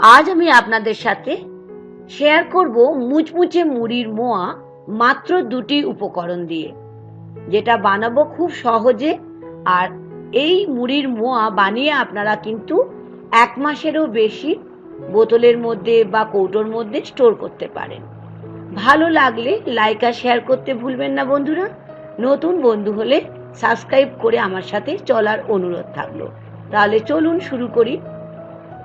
আজ আমি আপনাদের সাথে শেয়ার করব মুচমুচে মুড়ির মোয়া মাত্র দুটি উপকরণ দিয়ে, যেটা বানাবো খুব সহজে। আর এই মুড়ির মোয়া বানিয়ে আপনারা কিন্তু এক মাসেরও বেশি বোতলের মধ্যে বা কৌটোর মধ্যে স্টোর করতে পারেন। ভালো লাগলে লাইক আর শেয়ার করতে ভুলবেন না বন্ধুরা। নতুন বন্ধু হলে সাবস্ক্রাইব করে আমার সাথে চলার অনুরোধ থাকল। তাহলে চলুন শুরু করি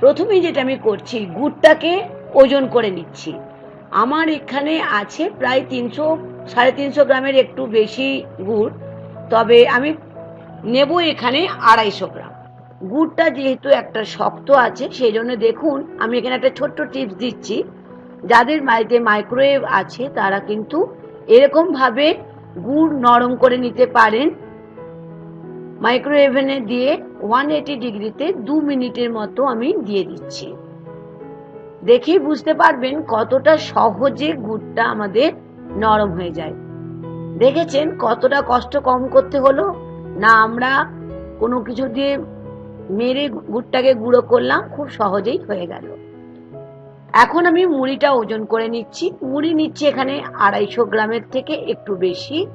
প্রথমেই যেটা আমি করছি, গুড়টাকে ওজন করে নিচ্ছি। আমার এখানে আছে প্রায় তিনশো, সাড়ে তিনশো গ্রামের একটু বেশি গুড়, তবে আমি নেব এখানে আড়াইশো গ্রাম। গুড়টা যেহেতু একটা শক্ত আছে সেই জন্য দেখুন, আমি এখানে একটা ছোট্ট টিপস দিচ্ছি। যাদের বাড়িতে মাইক্রোওয়েভ আছে, তারা কিন্তু এরকমভাবে গুড় নরম করে নিতে পারেন। মাইক্রোওয়েভেনে দিয়ে ওয়ান এইটি ডিগ্রিতে দু মিনিটের মতো আমি দিয়ে দিচ্ছি। দেখেই বুঝতে পারবেন কতটা সহজে গুড়টা আমাদের নরম হয়ে যায়। দেখেছেন কতটা কষ্ট কম করতে হলো? না, আমরা কোনো কিছু দিয়ে মেরে গুড়টাকে গুঁড়ো করলাম, খুব সহজেই হয়ে গেল। এখন আমি মুড়িটা ওজন করে নিচ্ছি। মুড়ি নিচ্ছি এখানে আড়াইশো গ্রামের থেকে একটু বেশি।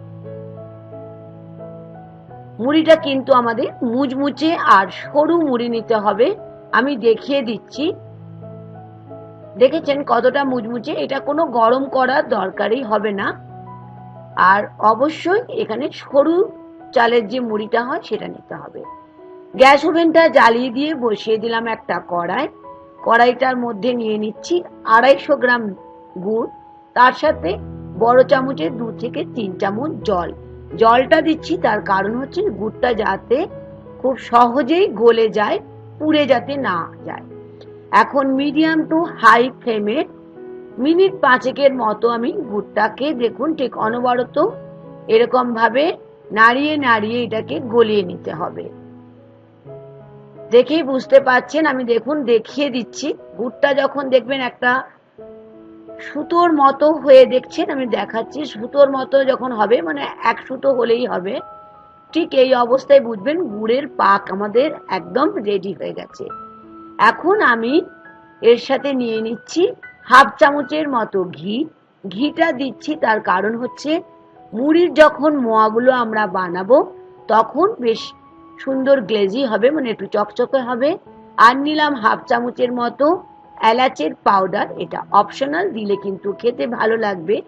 মুড়িটা কিন্তু আমাদের মুচমুচে আর সরু মুড়ি নিতে হবে। আমি দেখিয়ে দিচ্ছি। দেখেছেন কতটা মুচমুচে? এটা কোনো গরম করার দরকারই হবে না। আর অবশ্যই এখানে সরু চালের যে মুড়িটা হয়, সেটা নিতে হবে। গ্যাস ওভেনটা জ্বালিয়ে দিয়ে বসিয়ে দিলাম একটা কড়াই। কড়াইটার মধ্যে নিয়ে নিচ্ছি আড়াইশো গ্রাম গুড়। তার সাথে বড় চামচের দু থেকে তিন চামচ জল। জলটা দিচ্ছি, তার কারণ হচ্ছে গুড়টা যাতে খুব সহজেই গলে যায়, পুড়ে যাতে না যায়। এখন মিডিয়াম টু হাই ফ্লেমে মিনিট পাঁচেকের মতো আমি গুড়টাকে দেখুন, ঠিক অনবরত এরকম ভাবে নাড়িয়ে নাড়িয়ে এটাকে গলিয়ে নিতে হবে। দেখেই বুঝতে পাচ্ছেন আমি দেখুন দেখিয়ে দিচ্ছি। গুড়টা যখন দেখবেন একটা সুতোর মতো হয়ে দেখছেন, আমি দেখাচ্ছি, সুতোর মতো যখন হবে মানে এক সুতো হলেই হবে, ঠিক এই অবস্থায় বুঝবেন গুড়ের পাক আমাদের একদম রেডি হয়ে গেছে। এখন আমি এর সাথে নিয়ে নিচ্ছি হাফ চামচের মতো ঘি। ঘিটা দিচ্ছি, তার কারণ হচ্ছে মুড়ির যখন মোয়াগুলো আমরা বানাবো, তখন বেশ সুন্দর গ্লেজি হবে মানে একটু চকচকে হবে। আর নিলাম হাফ চামচের মতো এলাচের পাউডার এটা অপশনাল দিলে কিন্তু খেতে ভালো লাগবে।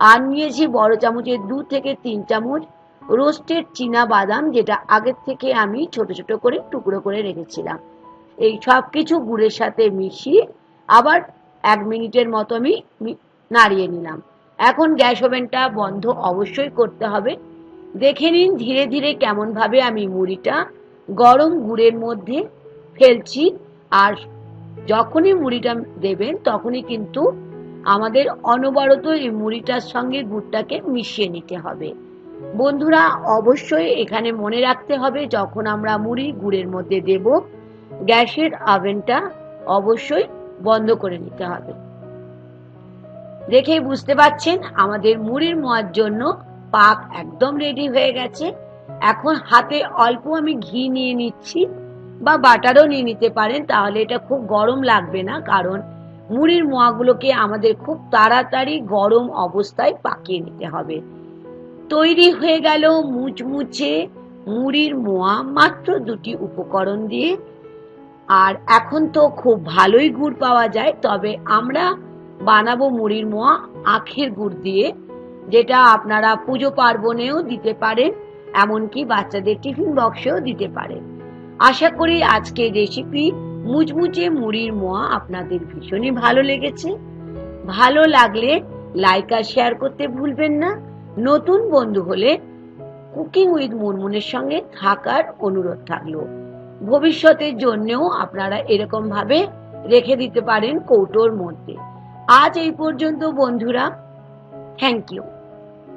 আর নিয়েছি বড় চামচের দু থেকে তিন চামচ রোস্টেড চীনা বাদাম, যেটা আগের থেকে আমি ছোট ছোট করে টুকরো করে রেখেছিলাম। এই সব কিছু গুড়ের সাথে মিশিয়ে আবার এক মিনিটের মতো আমি নাড়িয়ে নিলাম। এখন গ্যাস ওভেনটা বন্ধ অবশ্যই করতে হবে। দেখে নিন ধীরে ধীরে কেমনভাবে আমি মুড়িটা গরম গুড়ের মধ্যে ফেলছি। আর যখনই মুড়িটা দেবেন, তখনই কিন্তু আমাদের অনবরত এই মুড়িটার সঙ্গে গুড়টাকে মিশিয়ে নিতে হবে। বন্ধুরা, অবশ্যই এখানে মনে রাখতে হবে, যখন আমরা মুড়ি গুড়ের মধ্যে দেব, গ্যাসের আভেনটা অবশ্যই বন্ধ করে নিতে হবে। দেখেই বুঝতে পাচ্ছেন, আমাদের মুড়ির মোয়ার জন্য পাক একদম রেডি হয়ে গেছে। এখন হাতে অল্প আমি ঘি নিয়ে নিচ্ছি। বা বাটারও নিয়ে নিতে পারেন, তাহলে এটা খুব গরম লাগবে না, কারণ মুড়ির মোয়াগুলোকে আমাদের খুব তাড়াতাড়ি গরম অবস্থায় পাকিয়ে নিতে হবে। তৈরি হয়ে গেল মুচমুচে মুড়ির মোয়া, মাত্র দুটি উপকরণ দিয়ে। আর এখন তো খুব ভালোই গুড় পাওয়া যায়, তবে আমরা বানাবো মুড়ির মোয়া আখের গুড় দিয়ে, যেটা আপনারা পুজো পার্বণেও দিতে পারেন, এমনকি বাচ্চাদের টিফিন বক্সেও দিতে পারেন। আশা করি আজকের রেসিপি মুচমুচে মুড়ির মোয়া আপনাদের ভীষণই ভালো লেগেছে। ভালো লাগলে লাইক আর শেয়ার করতে ভুলবেন না। নতুন বন্ধু হলে কুকিং উইথ মুনমুনের সঙ্গে থাকার অনুরোধ থাকল। ভবিষ্যতের জন্যও আপনারা এরকম ভাবে রেখে দিতে পারেন কৌটোর মধ্যে। আজ এই পর্যন্ত বন্ধুরা থ্যাংক ইউ